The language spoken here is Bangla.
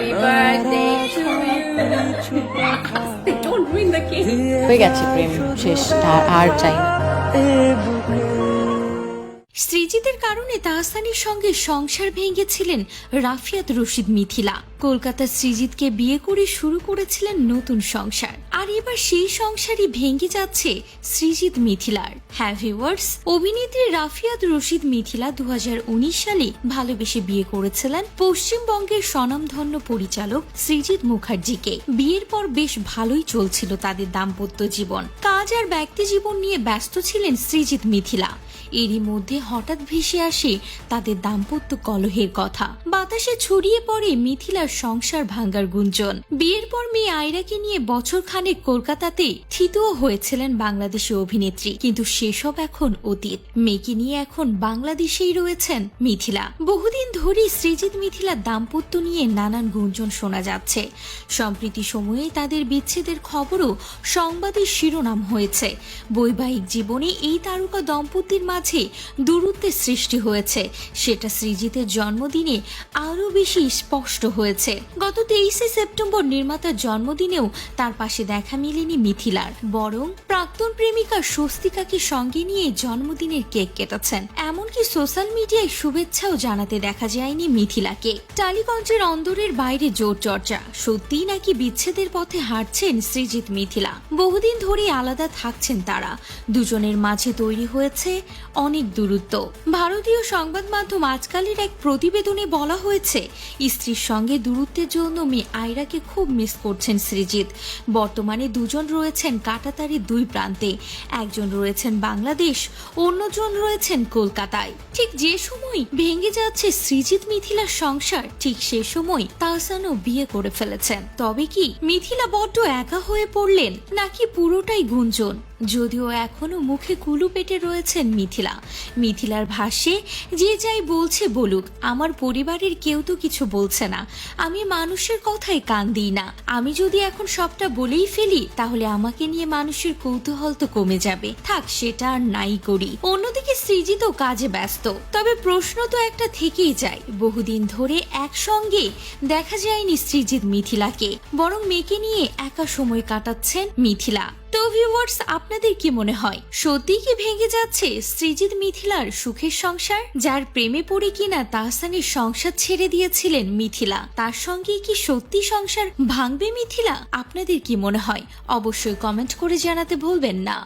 Happy birthday to you. Don't ruin the cake. হয়ে গেছে প্রেম শেষ আর চাই সৃজিতের কারণে তাহসানের সঙ্গে সংসার ভেঙেছিলেন রাফিয়াত রশিদ মিথিলা। কলকাতার সৃজিতকে বিয়ে করে শুরু করেছিলেন নতুন সংসার। আর এবার সেই সংসারই ভেঙে যাচ্ছে সৃজিত মিথিলার। হ্যাঁ ভিউয়ার্স, অভিনেত্রী রাফিয়াত রশিদ মিথিলা দু হাজার উনিশ সালে ভালোবেসে বিয়ে করেছিলেন পশ্চিমবঙ্গের স্বনামধন্য পরিচালক সৃজিত মুখার্জিকে। বিয়ের পর বেশ ভালোই চলছিল তাদের দাম্পত্য জীবন। কাজ আর ব্যক্তি জীবন নিয়ে ব্যস্ত ছিলেন সৃজিত মিথিলা। এরই মধ্যে হঠাৎ ভেসে আসে তাদের দাম্পত্য কলহের কথা। বাতাসে ছড়িয়ে পড়ে মিথিলার সংসার ভাঙ্গার গুঞ্জন। বিয়ের পর মেয়ে আয়রাকে নিয়ে বছর খানেক কলকাতাতে থিতও হয়েছিলেন বাংলাদেশি অভিনেত্রী। কিন্তু সেসব এখন অতীত। মেয়েকে নিয়ে এখন বাংলাদেশেই রয়েছেন মিথিলা। বহুদিন ধরেই সৃজিত মিথিলার দাম্পত্য নিয়ে নানান গুঞ্জন শোনা যাচ্ছে। সম্প্রতি সময়ে তাদের বিচ্ছেদের খবরও সংবাদের শিরোনাম হয়েছে। বৈবাহিক জীবনে এই তারকা দম্পতির মাঝে দূরত্বের সৃষ্টি হয়েছে। সেটা সৃজিতের জন্মদিনে আরও বেশি স্পষ্ট হয়েছে। গত তেইশে সেপ্টেম্বর নির্মাতার জন্মদিনেও তার পাশে দেখা মেলেনি মিথিলার। বরং প্রাক্তন প্রেমিকা স্বস্তিকাকে সঙ্গে নিয়ে জন্মদিনের কেক কেটেছেন। এমনকি সোশ্যাল মিডিয়ায় শুভেচ্ছাও জানাতে দেখা যায়নি মিথিলাকে। টালিগঞ্জের অন্দরের বাইরে জোর চর্চা। সত্যিই নাকি বিচ্ছেদের পথে হাঁটছেন সৃজিত মিথিলা? বহুদিন ধরে আলাদা থাকছেন তারা। দুজনের মাঝে তৈরি হয়েছে অনেক দূরত্ব। ভারতীয় সংবাদ মাধ্যম আজকালের এক প্রতিবেদনে বলা হয়েছে, স্ত্রীর সঙ্গে দূরত্বের জন্য মি আয়রাকে খুব মিস করছেন সৃজিত বর্তমানে দুজন রয়েছেন কাটাতারের দুই প্রান্তে। একজন রয়েছেন বাংলাদেশ, অন্যজন রয়েছেন কলকাতায় ঠিক যে সময় ভেঙে যাচ্ছে সৃজিত মিথিলার সংসার ঠিক সে সময় তাহসানও বিয়ে করে ফেলেছেন। তবে কি মিথিলা বড্ড একা হয়ে পড়লেন, নাকি পুরোটাই গুঞ্জন? যদিও এখনও মুখে কুলু পেটে রয়েছেন মিথিলা। মিথিলার ভাষ্যে, যে যাই বলছে বলুক, আমার পরিবারের কেউ তো কিছু বলছে না। আমি মানুষের কথায় কান দিই না। আমি যদি এখন সবটা বলেই ফেলি, তাহলে আমাকে নিয়ে মানুষের কৌতূহল তো কমে যাবে। থাক, সেটা আর নাই করি। অন্যদিকে সৃজিত কাজে ব্যস্ত। তবে প্রশ্ন তো একটা থেকেই যায়। বহুদিন ধরে একসঙ্গে দেখা যায়নি সৃজিত মিথিলাকে, বরং মেয়েকে নিয়ে একা সময় কাটাচ্ছেন মিথিলা। তো ভিউয়ার্স আপনাদের কি মনে হয়? সত্যি কি ভেঙে যাচ্ছে সৃজিত মিথিলার সুখের সংসার? যার প্রেমে পড়ে কিনা তাহসানের সংসার ছেড়ে দিয়েছিলেন মিথিলা। তার সঙ্গে কি সত্যি সংসার ভাঙবে মিথিলা? আপনাদের কি মনে হয়? অবশ্যই কমেন্ট করে জানাতে ভুলবেন না।